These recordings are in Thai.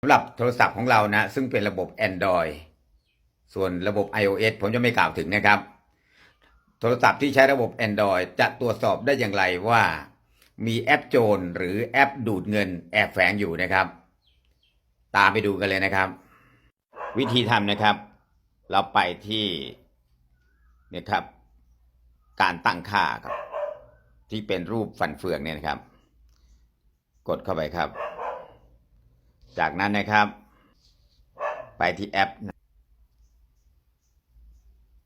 สำหรับโทรศัพท์ของเรานะ ซึ่งเป็นระบบ Android ส่วนระบบ iOS ผมจะไม่กล่าวถึงนะครับ โทรศัพท์ที่ใช้ระบบ Android จะตรวจสอบได้อย่างไรว่า มีแอปโจรหรือแอปดูดเงินแอบแฝงอยู่นะครับ ตามไปดูกันเลยนะครับ วิธีทำนะครับ เราไปที่เนี่ยครับ การตั้งค่าครับ ที่เป็นรูปฟันเฟืองเนี่ยนะครับ กดเข้าไปครับ จากนั้นนะครับ ไปที่แอป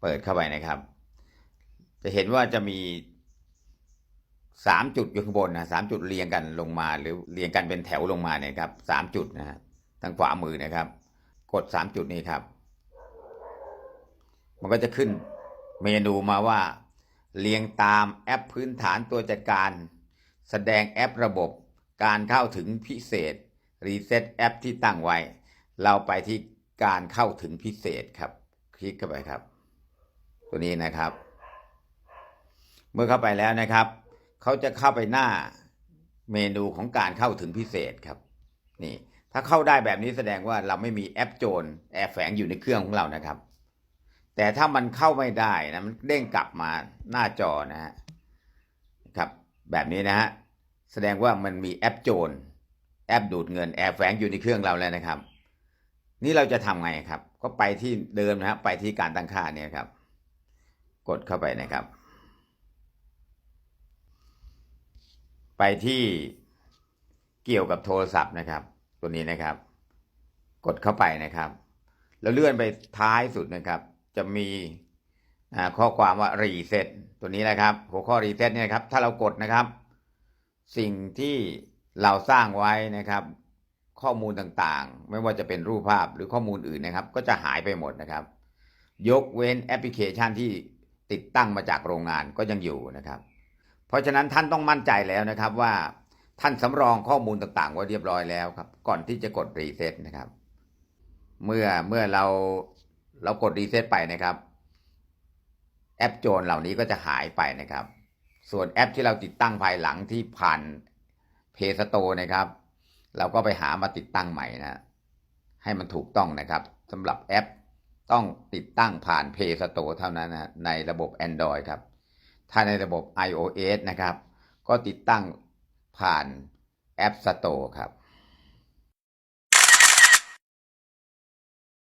เปิดเข้าไปนะครับ จะเห็นว่าจะมีสามจุดอยู่ข้างบนนะสามจุดเรียงกันลงมา หรือเรียงกันเป็นแถวลงมาเนี่ยครับสามจุดนะฮะทางขวามือนะครับ กดสามจุดนี้ครับ มันก็จะขึ้นเมนูมาว่า เรียงตามแอปพื้นฐานตัวจัดการ แสดงแอประบบการเข้าถึงพิเศษ รีเซ็ตแอปที่ตั้งไว้ เราไปที่การเข้าถึงพิเศษครับ คลิกเข้าไปครับ ตัวนี้นะครับ เมื่อเข้าไปแล้วนะครับ เขาจะเข้าไปหน้าเมนูของการเข้าถึงพิเศษครับ นี่ ถ้าเข้าได้แบบนี้แสดงว่าเราไม่มีแอปโจรแอบแฝงอยู่ในเครื่องของเรานะครับ แต่ถ้ามันเข้าไม่ได้นะมันเด้งกลับมาหน้าจอนะฮะครับ แบบนี้นะฮะแสดงว่ามันมีแอปโจร แอปดูดเงินแอบแฝงอยู่ในเครื่องเราแล้วนะครับ นี่เราจะทำไงครับ ก็ไปที่เดิมนะครับ ไปที่การตั้งค่าเนี่ยครับ กดเข้าไปนะครับ ไปที่เกี่ยวกับโทรศัพท์นะครับ ตัวนี้นะครับ กดเข้าไปนะครับ แล้วเลื่อนไปท้ายสุดนะครับ จะมีข้อความว่ารีเซ็ตตัวนี้นะครับ หัวข้อรีเซ็ตเนี่ยครับ ถ้าเรากดนะครับ สิ่งที่ เราสร้างไว้นะครับ ข้อมูลต่างๆ ไม่ว่าจะเป็นรูปภาพหรือข้อมูลอื่นนะครับ ก็จะหายไปหมดนะครับ ยกเว้นแอปพลิเคชันที่ติดตั้งมาจากโรงงานก็ยังอยู่นะครับ เพราะฉะนั้นท่านต้องมั่นใจแล้วนะครับว่าท่านสำรองข้อมูลต่างๆไว้เรียบร้อยแล้วครับ ก่อนที่จะกดรีเซ็ตนะครับ เมื่อเมื่อเราเรากดรีเซ็ตไปนะครับ แอปโจรเหล่านี้ก็จะหายไปนะครับ ส่วนแอปที่เราติดตั้งภายหลังที่ผ่าน เพย์สโตนะครับ เราก็ไปหามาติดตั้งใหม่นะให้มันถูกต้องนะครับสำหรับแอปต้องติดตั้งผ่าน Play Store เท่านั้นนะในระบบ Android ครับ ถ้าในระบบ iOS นะครับ ก็ติดตั้งผ่าน App Store ครับ